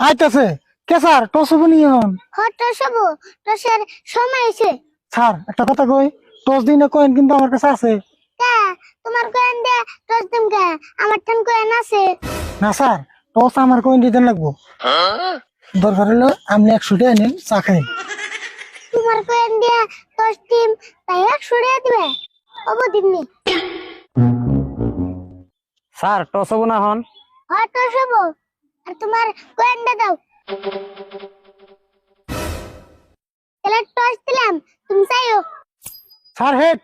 আইতাছে। কে sir? Toss নিয়ে হন হট সব টসের সময় হয়েছে। স্যার একটা কথা কই টস দিন কয়েন কিন্তু আমার কাছে আছে। কে? তোমার কয়েন দে টস দিম কে? আমার ঠান কয়েন আছে। না স্যার টস আমার কয়েন দিতে লাগবো। দরকার হলো আপনি একশো টাকা নিন চা খাই। তোমার কয়েন দিয়ে টস দিম তাই এক সরিয়ে দিবে। অব দিমনি স্যার টস হব না হন? হট সব আর তোমার কয়েন দে দাও তাহলে টস দিলাম তুমি চাইও স্যার হেড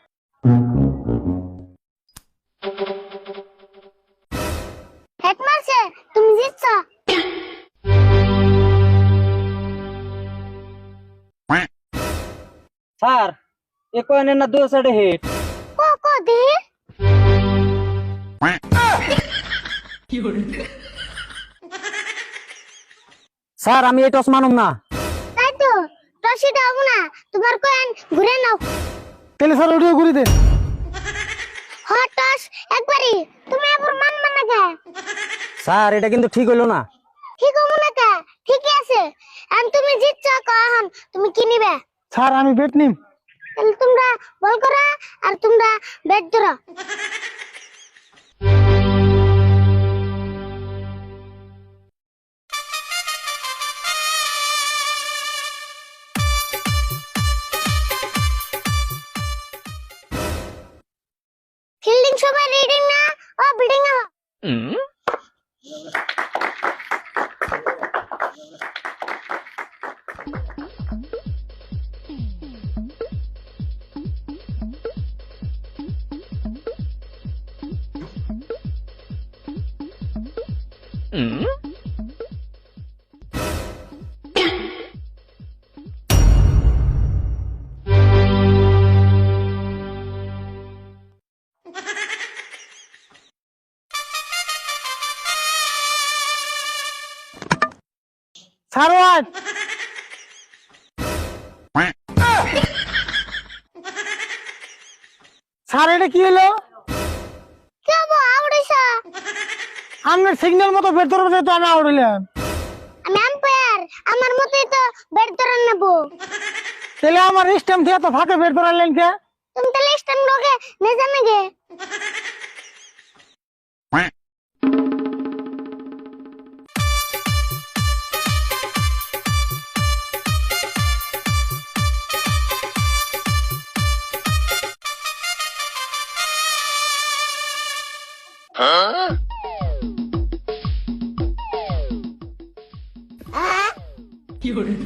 হেড মারছে তুমি জিতছ স্যার এ কয়েনের না দুই সাইডে হিট কো কো দি স্যার আমি এই টস মানুম না। তাই তো টসই দাও না। তোমার কয়েন ঘুরে নাও। তাহলে স্যার ওটিও ঘুরি দেন হট টস একবারই। তুমি আবার মানবা না কে? স্যার এটা কিন্তু ঠিক হইল না। ঠিক হব না কে? ঠিকই আছে। আর তুমি জিতছ কখন তুমি কি নিবে? স্যার আমি বেট নিম। তাহলে তোমরা বল করা আর তোমরা ব্যাট ধরো। building show by reading na or building na. Mm? Mm-hmm. What sir এটা কি হলো? কে বো আউড়াইছা আপনার সিগন্যাল মতো বেট ধরবে তো আমি আউড়িলাম। আমি আম্পায়ার আমার মতোই তো ব্যাট ধরে নেব। তাহলে আমার স্টেম থেকে তো ফাঁকে বেট ধরালেন কে তুমি তাহলে স্ট্যান্ড লোকে নিয়ে যাবে গে 요래.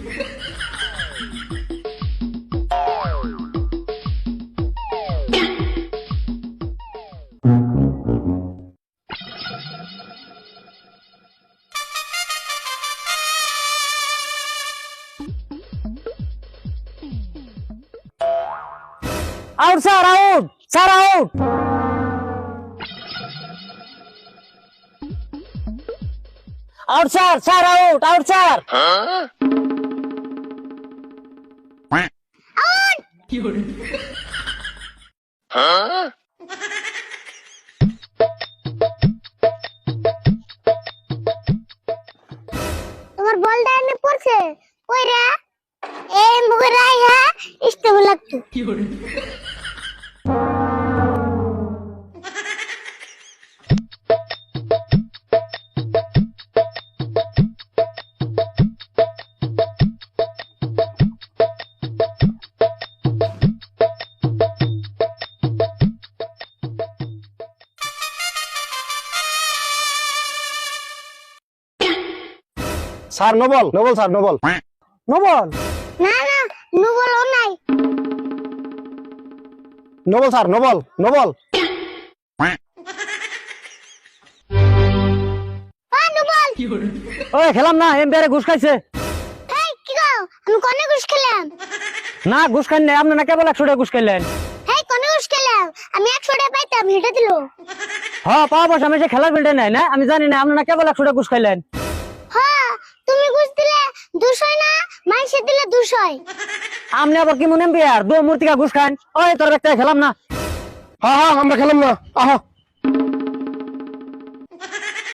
Out sir out sir out out sir sir out out sir তোমার বলটা এনে পড়ছে কই রে এই মুখে রাই হ্যাঁ স্টেবল লাগতো sir no ball no ball sir no ball. No ball? না না নু বলো নাই। No ball sir no ball no ball. ও ওই খেলাম না এমপিআরে ঘুষ খাইছে। এই কি গো? আমি কোনে ঘুষ খেলাম? না ঘুষ খান নাই আপনি না কেবল একশো টাকা ঘুষ খাইলেন। এই কোনে ঘুষ খেলাম? আমি একশো টাকা পাইতাম হেঁটে দিল। হ্যাঁ পাওয়া আমি সে খেলার ফিল্ডে নাই না? আমি জানি না আপনি না কেবল একশো টাকা ঘুষ খাইলেন। না? মাইসে দিলে আবার কি মনে দু মূর্তিকা ঘুষ খান। ওই তোর একটা খেলাম না। হ্যাঁ হ্যাঁ আমরা খেলাম না। আহা।